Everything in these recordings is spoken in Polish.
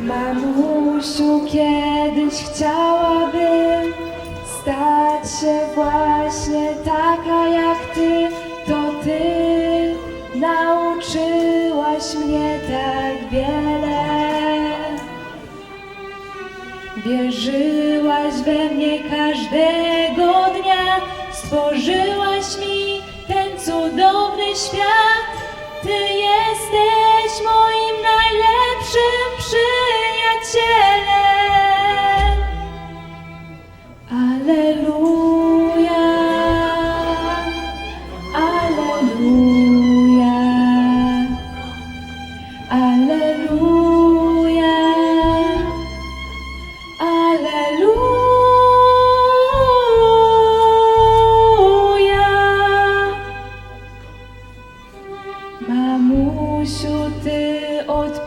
Mamusiu, kiedyś chciałabym stać się właśnie taka jak ty. To ty nauczyłaś mnie tak wiele. Wierzyłaś we mnie każdego dnia, stworzyłaś mi ten cudowny świat. Ty jesteś moim najlepszym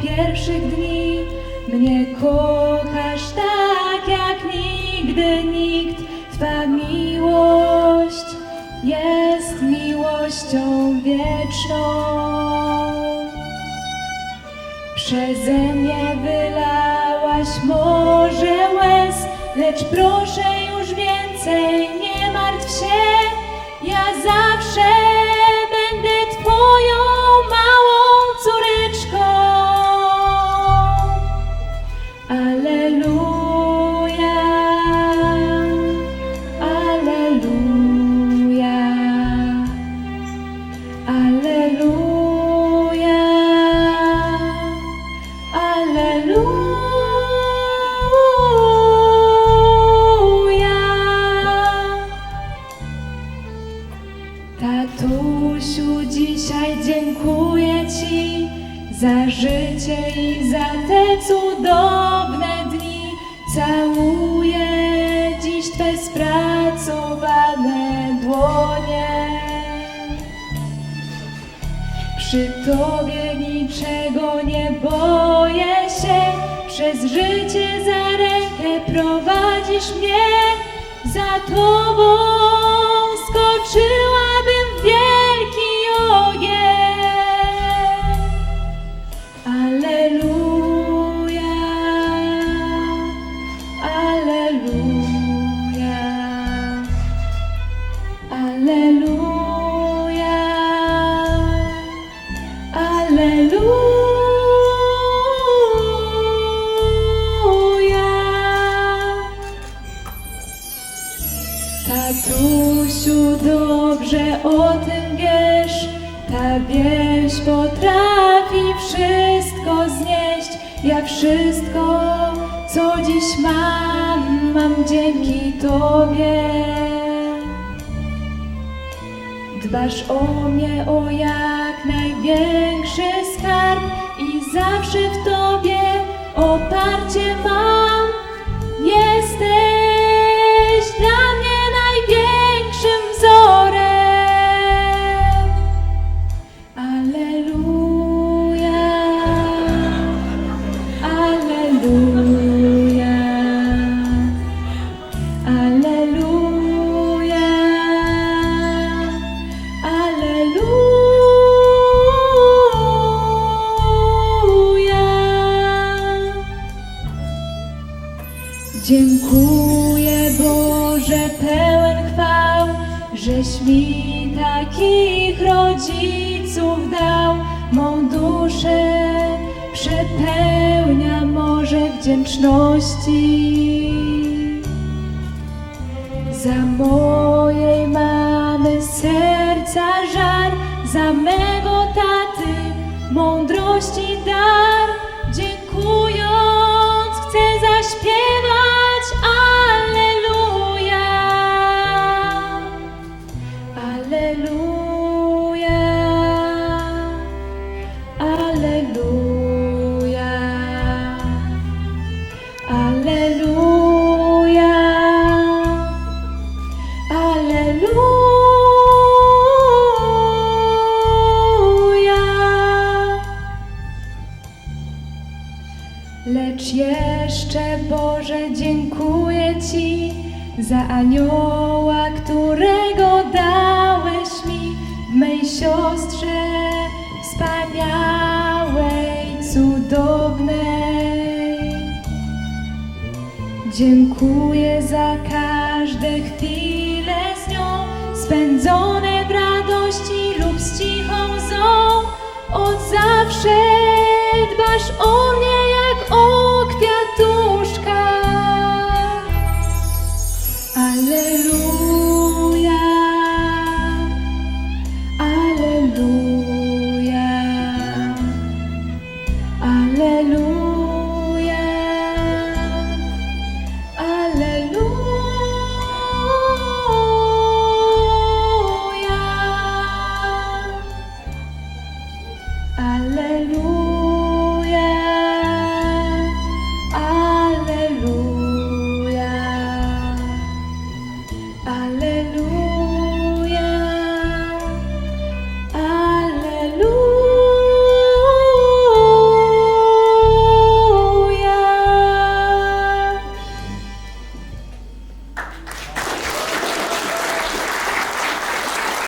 pierwszych dni mnie kochasz tak jak nigdy nikt. Twa miłość jest miłością wieczną. Przeze mnie wylałaś morze łez, lecz proszę już więcej nie martw się. Ja zawsze Tatusiu, dzisiaj dziękuję Ci za życie i za te cudowne dni. Całuję dziś Twe spracowane dłonie. Przy Tobie niczego nie boję się, przez życie za rękę prowadzisz mnie, za Tobą skoczyłabym wieś potrafi wszystko znieść. Ja wszystko, co dziś mam, mam dzięki Tobie. Dbasz o mnie, o jak największy skarb i zawsze w Tobie oparcie mam. Jesteś Dziękuję Boże pełen chwał, żeś mi takich rodziców dał. Mą duszę przepełnia morze wdzięczności. Za mojej mamy serca żar, za mego taty mądrości dar. Lecz jeszcze Boże dziękuję Ci za anioła, którego dałeś mi w mej siostrze wspaniałej, cudownej. Dziękuję za każde chwile z nią, spędzone w radości lub z cichą łzą. Od zawsze dbasz o Hallelujah.